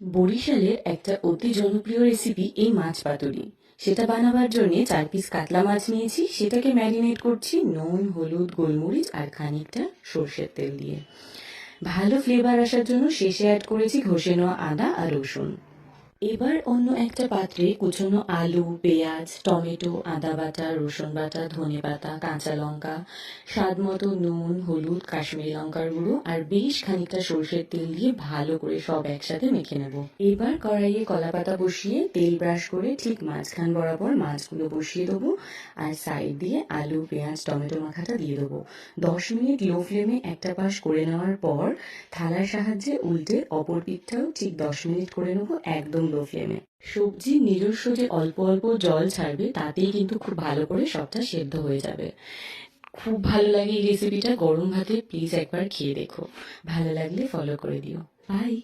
বরিশালের একটা অতি জনপ্রিয় রেসিপি এই মাছ পাতুরি। সেটা বানাবার জন্য চার পিস কাতলা মাছ নিয়েছি। সেটাকে ম্যারিনেট করছি নুন, হলুদ, গোলমরিচ আর খানিকটা সর্ষের তেল দিয়ে। ভালো ফ্লেভার আসার জন্য শেষে অ্যাড করেছি ঘষে নেওয়া আদা আর রসুন। এবার অন্য একটা পাত্রে কুচনো আলু, পেঁয়াজ, টমেটো, আদা বাটা, রসুন বাটা, ধনে পাতা, কাঁচা লঙ্কা, স্বাদ মতো নুন, হলুদ, কাশ্মীরি লঙ্কার গুঁড়ো আর বেশ খানিকটা সর্ষের তেল দিয়ে ভালো করে সব একসাথে মেখে নেব। এবার কড়াইয়ে কলা পাতা বসিয়ে তেল ব্রাশ করে ঠিক মাঝখান বরাবর মাছগুলো বসিয়ে দেবো আর সাইড দিয়ে আলু, পেঁয়াজ, টমেটো মাখাটা দিয়ে দেবো। দশ মিনিট লো ফ্লেমে একটা পাশ করে নেওয়ার পর থালার সাহায্যে উল্টে অপর পিঠটাও ঠিক দশ মিনিট করে নেব একদম লো ফ্লেমে সবজি নিজস্ব যে অল্প অল্প জল ছাড়বে, তাতেই কিন্তু খুব ভালো করে সবটা সেদ্ধ হয়ে যাবে। খুব ভালো লাগে এই রেসিপিটা গরম ভাতে প্লিজ একবার খেয়ে দেখো। ভালো লাগলে ফলো করে দিও। বাই